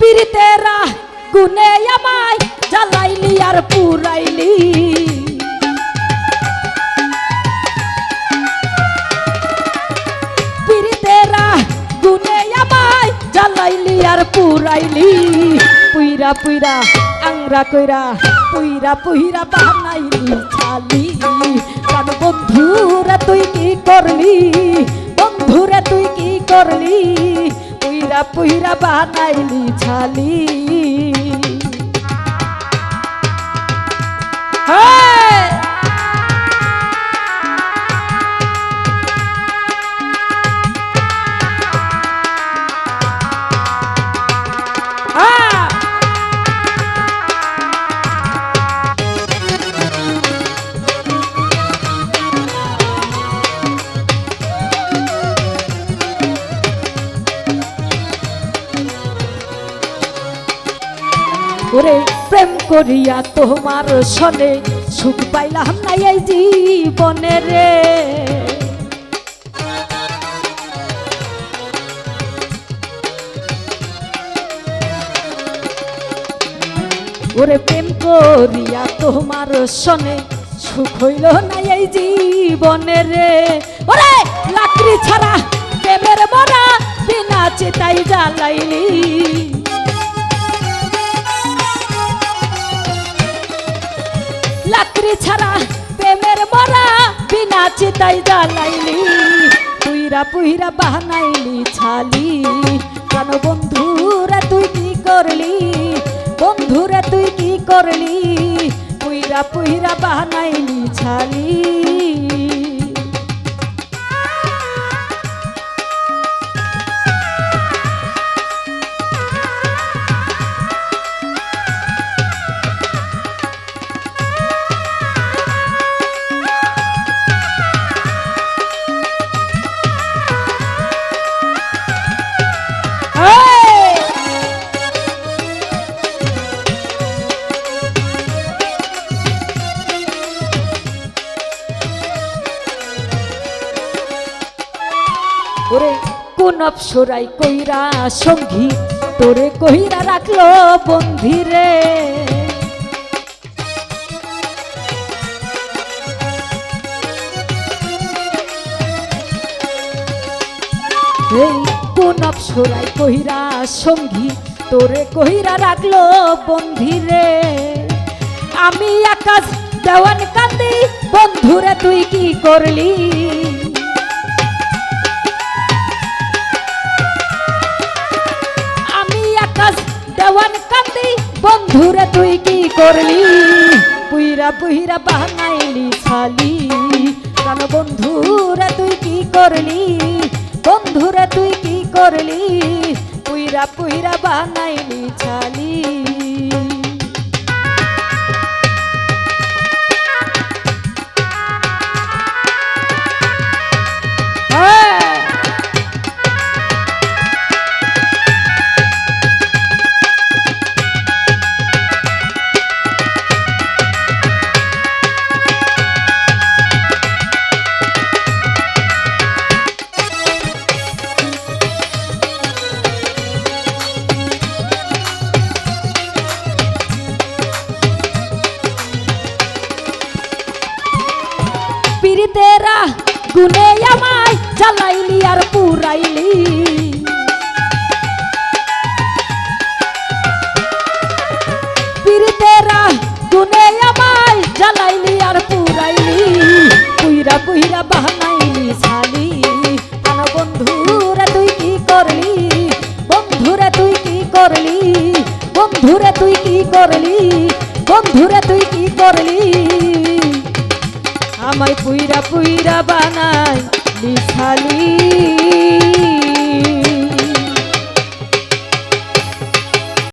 পিরিতেরা গুনে আমায় জ্বালাইলি আর পুরাইলি। পিরিতেরা গুনে আমায় জ্বালাইলি আর পুরাইলি। পুইরা পুইরা, আংরা কইরা, পুইরা পুইরা বানাইলি ছালি কান বন্ধুরা তুই কি করলি? বন্ধুরা তুই কি করলি? পুইরা পুইরা বানাইলি ছালি ওরে প্রেম করিয়া তোমার সনে সুখ পাইলাম না এই জীবনে রে। ওরে প্রেম করিয়া তোমার সনে সুখ হইল না এই জীবনে রে। ওরে লাকড়ি ছাড়া প্রেমের মরা বিনা চেতাই জ্বালাইলি। লাকড়ি ছাড়া প্রেমের মরা বিনা চিতাই জ্বালাইলি, পুইরা পুইরা বাহানাইলি ছালি। কেন বন্ধুরা তুই কি করলি? বন্ধুরা তুই কি করলি? পুইরা পুইরা বাহানাইলি ছালি। ওরে কোন অপসরাই কইরা সঙ্গী? তোরে কইরা রাখল বন্ধিরে কোন অপসরাই কইরা সঙ্গী? তোরে কইরা রাখল বন্ধিরে আমি আকাশ দেওয়ান কান্দি, বন্ধুরে তুই কি করলি? দেওয়ান কান্দি, বন্ধুরে তুই কি করলি? পুইরা পুইরা বানাইলি ছালি। কারণ বন্ধুরে তুই কি করলি? বন্ধুরে তুই কি করলি? পুইরা পুইরা বানাইলি ছালি। পিরিতেরা গুনে আমায় জ্বালাইলি আর পুরাইলি পিরিতেরা গুনে আমায় জ্বালাইলি আর পুরাইলি পুইরা পুইরা বাহানাইলি ছালি আন বন্ধুরা তুই কি করলি বন্ধুরা তুই কি করলি বন্ধুরা তুই কি করলি বন্ধুরা তুই কি করলি আমায় পুইরা পুইরা বানাই লিখালি